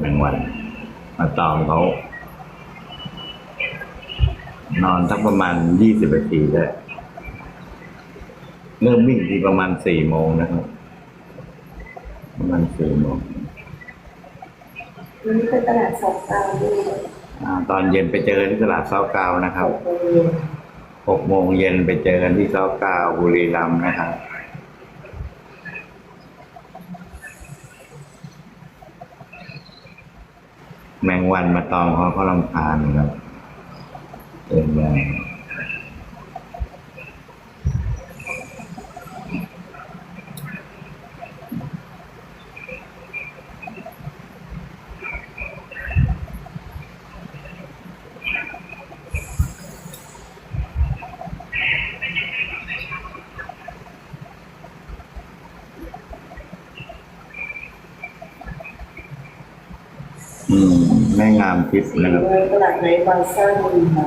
แมงวัน มาตอมเขา นอนสักประมาณยี่สิบนาทีได้เริ่มวิ่งทีประมาณสี่โมงนะครับ ประมาณสี่โมงวันนี้เป็นตลาดสดตามด้วยอาตอนเย็นไปเจอที่ตลาดเซาเกานะครับหกโมงเย็นหกโมงเย็นไปเจอกันที่เซาเกาบุรีรัมย์นะครับ แมงวันมาตอมเขาเขาลำพานครับเต็มเลย อืมแม่งามทิพย์สี่นะครับโมงตลาดไหนบางซ่ามีค่ะ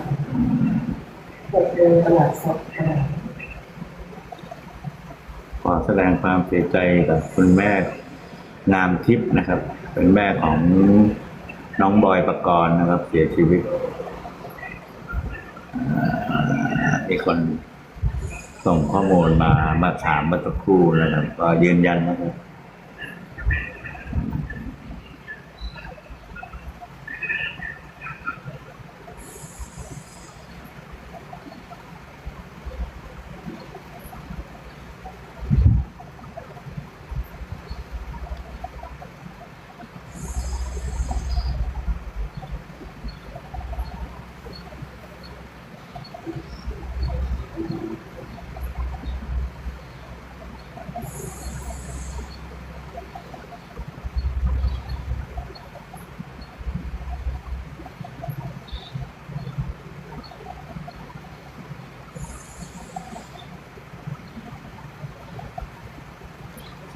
หกโมงตลาดสดค่ะขอแสดงความเสียใจกับคุณแม่งามทิพย์นะครับ เป็นแม่ของน้องบอยประกรณ์นะครับ เสียชีวิตอ่ามีคนส่งข้อมูลมามาถามเมื่อสักครู่นะครับ ก็ยืนยันนะครับ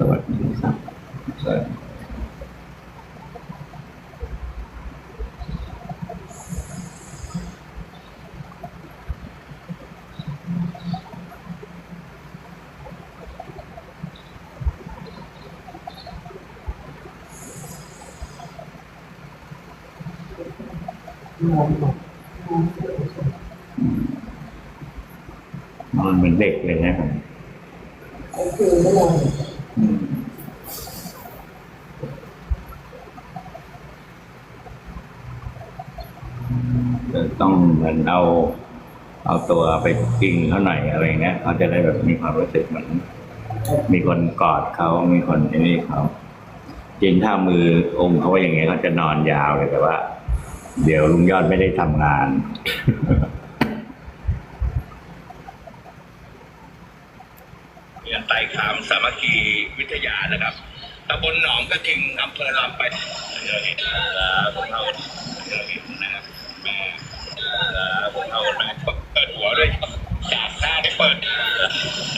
สวัสดีครับสวัสดีนอนเหมือนเด็กเลยนะครับ จะต้องเหมือนเอา เอาตัวไปกิงเขาหน่อยอะไรเงี้ยเขาจะได้แบบมีความรู้สึกเหมือนมีคนกอดเขามีคนไอ้นี่เขาจริงถ้ามือองค์เขาไว้อย่างเงี้ยเขาจะนอนยาวเลยแต่ว่า เดี๋ยวลุงยอดไม่ได้ทำงาน เรียน ไต่ขามสามัคคีวิทยานะครับตำบลหนองกระทิงอำเภอลำไปเดี๋ยวเห็นครับผมเอาเดี๋ยวเห็นนะครับแม่ครับผมเอาแม่เปิดหัวด้วยจากหน้าได้เปิด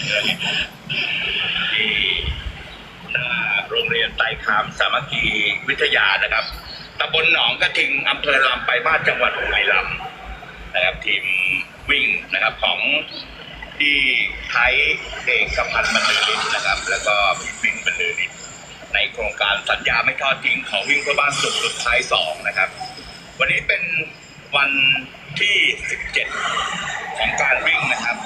เดี๋ยวเห็นที่หน้าโรงเรียนไต่ขามสามัคคีวิทยานะครับตำบลหนองกระทิงอำเภอลำไปบ้านจังหวัดบุรีรัมย์นะครับทีมวิ่งนะครับของ ที่ไทยเอกพันธ์บรรลือฤทธิ์นะครับ แล้วก็พี่ปิ่นบรรลือฤทธิ์ในโครงการสัญญาไม่ทอดทิ้งของวิ่งเพื่อบ้านสุดสุดท้ายสองนะครับ วันนี้เป็นวันที่ 17 ของการวิ่งนะครับ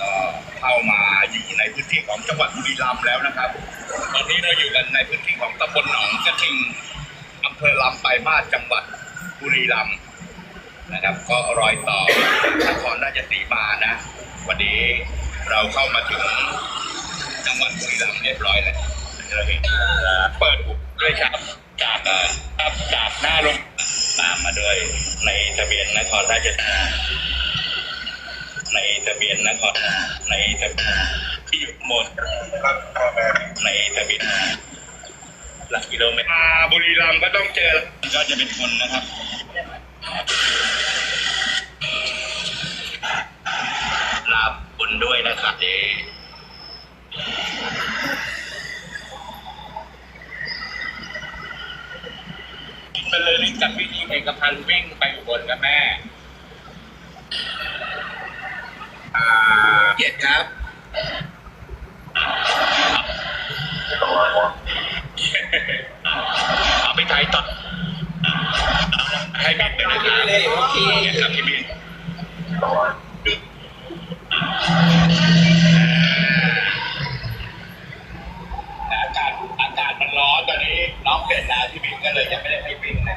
ก็เข้ามาอยู่ในพื้นที่ของจังหวัดบุรีรัมย์แล้วนะครับ ตอนนี้เราอยู่กันในพื้นที่ของตำบลหนองกระทิงอำเภอลำปลายมาศจังหวัดบุรีรัมย์นะครับ ก็รอยต่อนครราชสีมานะ วันนี้เราเข้ามาถึงจังหวัดบุรีรัมย์เรียบร้อยแล้วเราเห็นเปิดอุด้วยครับจากเอ่อครับจากหน้าโรงตามมาด้วยในทะเบียนนครราชสีมาในทะเบียนนครในทะเบียนที่อยู่ข้างบครับในทะเบียนหลักกิโลเมตรบุรีรัมย์ก็ต้องเจอก็จะเป็นคนนะครับ ด้วยนะครับเจเป็นเลยลิงจากวิธีเอกพันธ์วิ่งไปอุบลกับแม่ อ่าเกียรติครับ เอาไปไทยต่อให้บินไปนะครับโอเคครับพี่บิน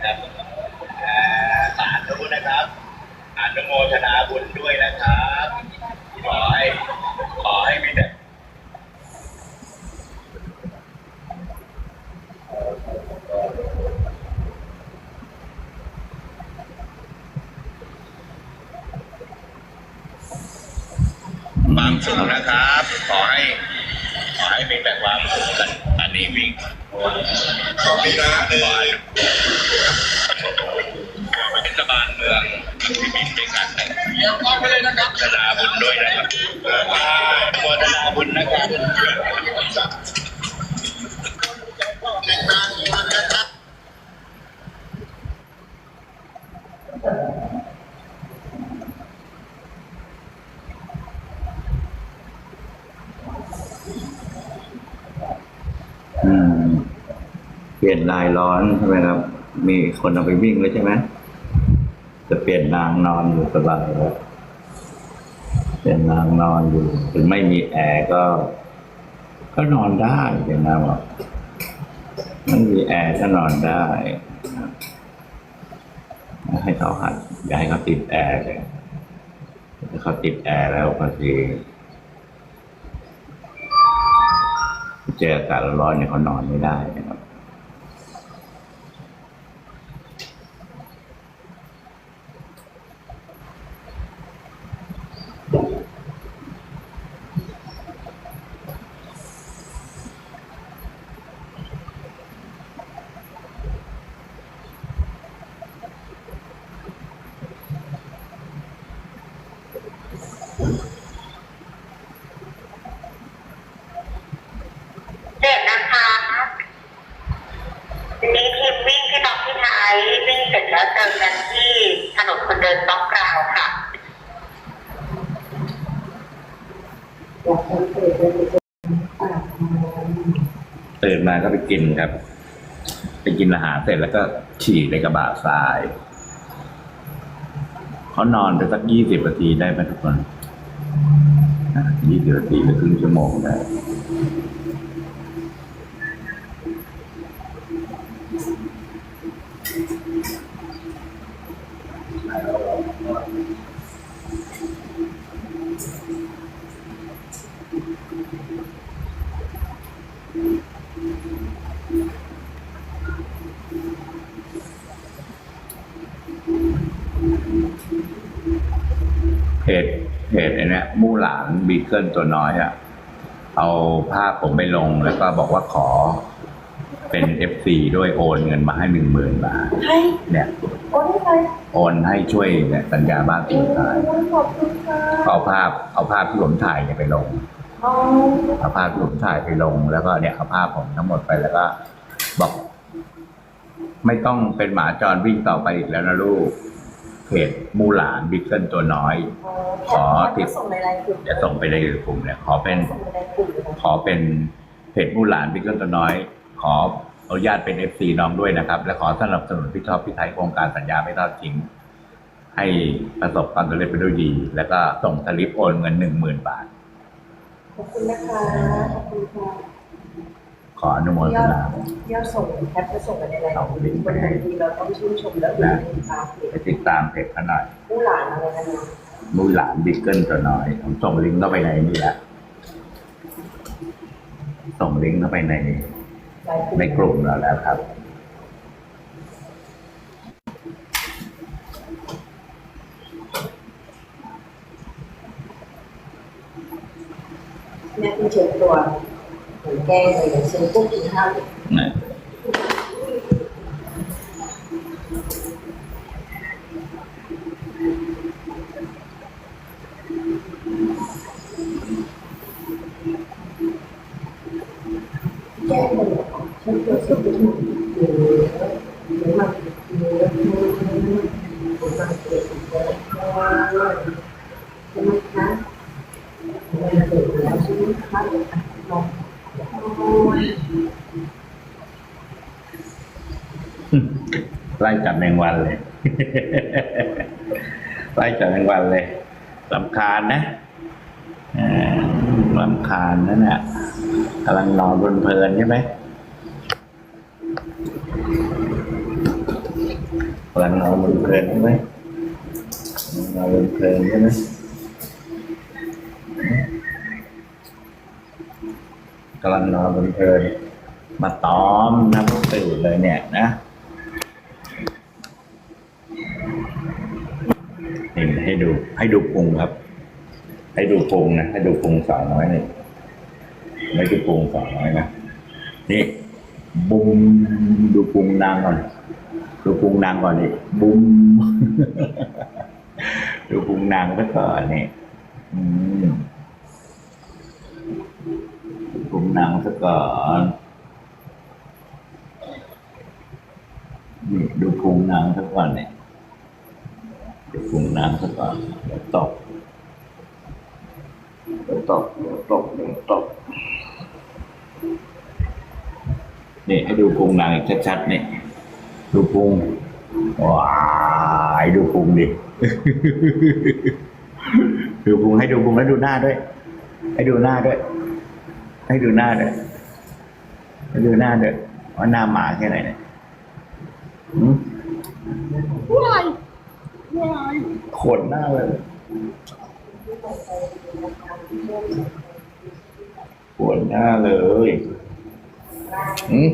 นะครับอ่าสาธุนะครับอนุโมทนาบุญด้วยนะครับ ขอให้ขอให้มีแต่ความสุขนะครับ ขอให้ ขอให้มีแต่ความสุขกัน นนี้วิ่งขอให้นะขอให้เทศบาลเมืองที่บินด้วยกันเดี๋ยวขอไปเลยนะครับธนาบุญด้วยนะครับโมทนาบุญนะครับ อืม เปลี่ยนลายร้อนใช่ไหมครับ มีคนเอาไปวิ่งแล้วใช่ไหมจะเปลี่ยนนางนอนอยู่สบายแล้วเปลี่ยนนางนอนอยู่ ถึงไม่มีแอร์ก็ ก็นอนได้เดี๋ยวนะบอกไม่มีแอร์ก็นอนได้ให้เขาหัดอย่าให้เขาติดแอร์เลยถ้าเขาติดแอร์แล้วบางทีเจออากาศร้อนเนี่ยเขานอนไม่ได้นะครับ เด็กนะคะทีนี้ทีมวิ่งที่น้องพี่ไทยวิ่งเสร็จแล้วเจอกันที่ถ นนคนเดินต้องกล่าวค่ะตื่นมาก็ไปกินครับ ไปกินอาหารเสร็จแล้วก็ฉี่ในกระบะทรายเขานอนไปสักยี่สิบนาทีได้ไหมทุกคนยี่สิบนาทีหรือครึ่งชั่วโมงได้ เพจเพจไอ้เนี้ยมู่หลานบีเกิลตัวน้อยอะ่ะเอาภาพผมไปลงแล้วก็บอกว่าขอเป็นเอฟซีด้วยโอนเงินมาให้หนึ่งหมื่นบาทให้เนี่ยโอ้ได้ไหมโอนให้ช่วยเนี่ยสัญญาบ้านสุดท้ายขอบคุณค่ะเอาภาพเอาภาพที่ผมถ่ายเนี่ยไปลงอ๋อเอาภาพที่ผมถ่ายไปลง แล้วก็เนี่ยเอาภาพผมทั้งหมดไปแล้วก็บอก ไม่ต้องเป็นหมาจรวิ่งต่อไปอีกแล้วนะลูก เพจมู่หลานบิ๊กเกิลตัวน้อย ขอติดส่งในไลน์กลุ่มจะส่งไปในกลุ่มเนี่ยขอเป็นส่งในไลน์กลุ่มเลยขอเป็นเพจมู่หลานบิ๊กเกิลตัวน้อย ขออนุญาตเป็นเอฟซีน้องด้วยนะครับ และขอสนับสนุนพี่ท็อปพี่ไทยโครงการสัญญาไม่ทอดทิ้งให้ประสบความสำเร็จไปด้วยดี แล้วก็ส่งสลิปโอนเงินหนึ่งหมื่นบาท ขอบคุณนะคะขอบคุณค่ะข ออนุโมทนายอดส่งแคปจะส่งไปในไลน์เอาลิงก์ไปบนให้ทันทีเราต้องชื่นชมแล้วดูในตาเพจไปติดตามเพจเขาหน่อยผู้หลานอะไรนะมู่หลานบิ๊กเกิลตัวน้อยผมส่งลิงก์เข้าไปในนี่แหละส่งลิงก์เข้าไปในไลน์กลุ่มในกลุ่มเราแล้วครับแม่คุณเช็ดตัวเหมือนแก้งเลยเดี๋ยวเช็ดปุ๊บกินข้าวนะแก้งเลยเช็ดตัว เช็ดตัวหรือหรื ไล่จับแมงวันเลย ไล่จับแมงวันเลยลำคาญนะลำคาญนะเนี่ยกำลังนอนเพลินใช่ไหมกำลังนอนเพลินใช่ไหมนอนเพลินใช่ไหม กำลังนอนบนเพลินมาตอมน้ำตื่นเลยเนี่ยนะนี่ให้ดู ให้ดูพุงครับ ให้ดูพุงนะให้ดูพุงสาวน้อยนี่ไม่ดูพุงสาวน้อยนะนี่บุ้มดูพุงนางก่อนดูพุงนางก่อนนี่บุ้มดูพุงนางซะก่อนนี่อืม ดูพุงนางซะก่อนนี่ดูพุงหนางซะก่อนเนี่ยดี๋ยวปรุงน้ำซะก่อนเดี๋ยวตกเดี๋ยวตกเดี๋ยวตกเดี๋ยวตกนี่ให้ดูปรุงนางอีกชัดๆนี่ดูปรุงว้ายดูปรุงดิดูปรุงให้ดูปรุงแล้วดูหน้าด้วย ให้ดูหน้าด้วย ให้ดูหน้าด้วยให้ดูหน้าด้วยว่าหน้าหมาแค่ไหนเนี่ยหืมขนหน้าเลยปวดหน้าเลยอืม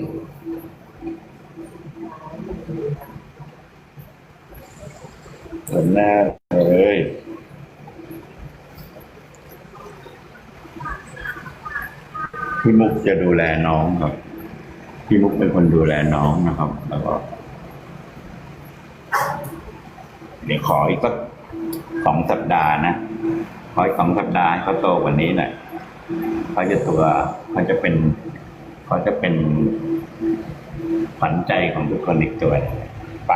ปวดหน้าเลย พี่มุกจะดูแลน้องครับ พี่มุกเป็นคนดูแลน้องนะครับ แล้วก็ เดี๋ยวขออีกสักสองสัปดาห์นะขออีกสองสัปดาห์เขาโตกว่านี้หน่อยเขาจะตัวเขาจะเป็นเขาจะเป็นฝันใจของทุกคนอีกตัวไป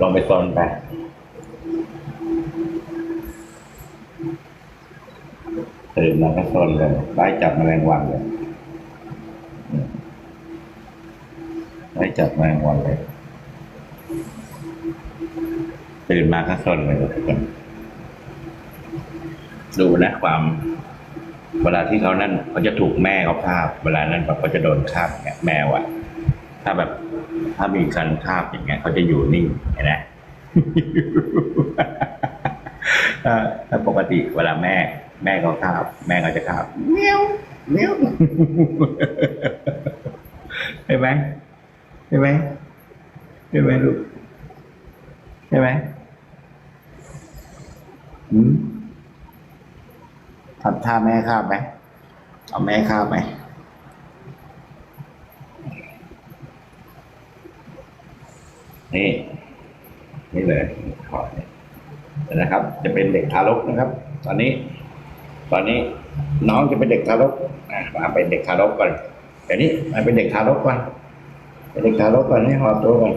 ลองไปซนไปตื่นมาก็ซนเลยไล่จับแมลงวันเลยอืม ไล่จับแมงวันเลยตื่นมาก็สนเลยทุกคนดูนะความ เวลาที่เขานั่นเขาจะถูกแม่เขาคาบ เวลานั้นแบบเขาจะโดนคาบเนี่ยแมวอะถ้าแบบถ้ามีการคาบอย่างเงี้ยเขาจะอยู่นิ่งเห็นไหมถ้าถ้าปกติเวลาแม่ แม่เขาคาบ แม่เขาจะคาบเมียวเมียวเห็นไหม เห็นไหมเห็นไหมลูกใช่ไหมอืมทำท่าแม่ข้าบไหมเอาแม่ข้าบไหมนี่นี่เลยขอเนี่ยนะครับ จะเป็นเด็กทารกนะครับ ตอนนี้ ตอนนี้น้องจะเป็นเด็กทารกอะมาเป็นเด็กทารกก่อนเดี๋ยวนี้มาเป็นเด็กทารกก่อน เป็นเด็กทารกก่อนให้หอตัวก่อน